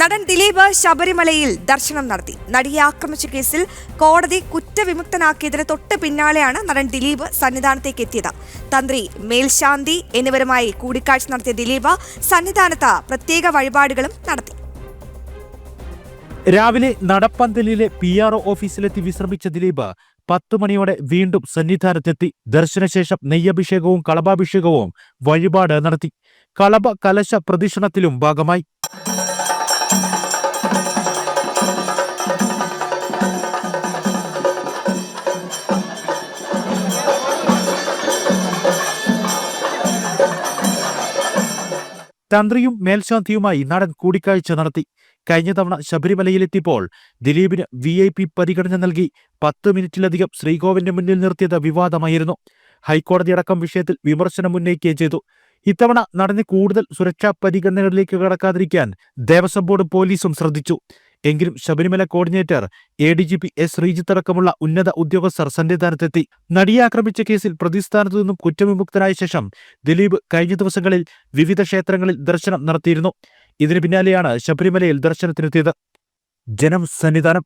നടൻ ദിലീപ് ശബരിമലയിൽ ദർശനം നടത്തി. നടിയെ ആക്രമിച്ച കേസിൽ കോടതി കുറ്റവിമുക്തനാക്കിയതിന് തൊട്ട് പിന്നാലെയാണ് നടൻ ദിലീപ് സന്നിധാനത്തേക്ക് എത്തിയത്. തന്ത്രി മേൽശാന്തി എന്നിവരുമായി കൂടിക്കാഴ്ച നടത്തിയ ദിലീപ് സന്നിധാനത്ത് പ്രത്യേക വഴിപാടുകളും നടത്തി. രാവിലെ നടപ്പന്തലിലെ പി ആർ ഒ ഓഫീസിലെത്തി വിശ്രമിച്ച ദിലീപ് പത്തു മണിയോടെ വീണ്ടും സന്നിധാനത്തെത്തി. ദർശനശേഷം നെയ്യഭിഷേകവും കളഭാഭിഷേകവും വഴിപാട് നടത്തി. കളഭ കലശ പ്രദക്ഷിണത്തിലും ഭാഗമായി. തന്ത്രിയും മേൽശാന്തിയുമായി നടൻ കൂടിക്കാഴ്ച നടത്തി. കഴിഞ്ഞ തവണ ശബരിമലയിലെത്തിയപ്പോൾ ദിലീപിന് വി ഐ പി പരിഗണന നൽകി. പത്ത് മിനിറ്റിലധികം ശ്രീകോവിന്റെ മുന്നിൽ നിർത്തിയത് വിവാദമായിരുന്നു. ഹൈക്കോടതി അടക്കം വിഷയത്തിൽ വിമർശനം ഉന്നയിക്കുകയും ചെയ്തു. ഇത്തവണ നടന് കൂടുതൽ സുരക്ഷാ പരിഗണനകളിലേക്ക് കടക്കാതിരിക്കാൻ ദേവസ്വം ബോർഡും പോലീസും ശ്രദ്ധിച്ചു. എങ്കിലും Sabarimala coordinator A D G P S Sreejith അടക്കമുള്ള ഉന്നത ഉദ്യോഗസ്ഥർ സന്നിധാനത്തെത്തി. നടിയെ ആക്രമിച്ച കേസിൽ പ്രതിസ്ഥാനത്തു നിന്നും കുറ്റവിമുക്തനായ ശേഷം ദിലീപ് കഴിഞ്ഞ ദിവസങ്ങളിൽ വിവിധ ക്ഷേത്രങ്ങളിൽ ദർശനം നടത്തിയിരുന്നു. ഇതിനു പിന്നാലെയാണ് ശബരിമലയിൽ ദർശനത്തിനെത്തിയത്. ജനം സന്നിധാനം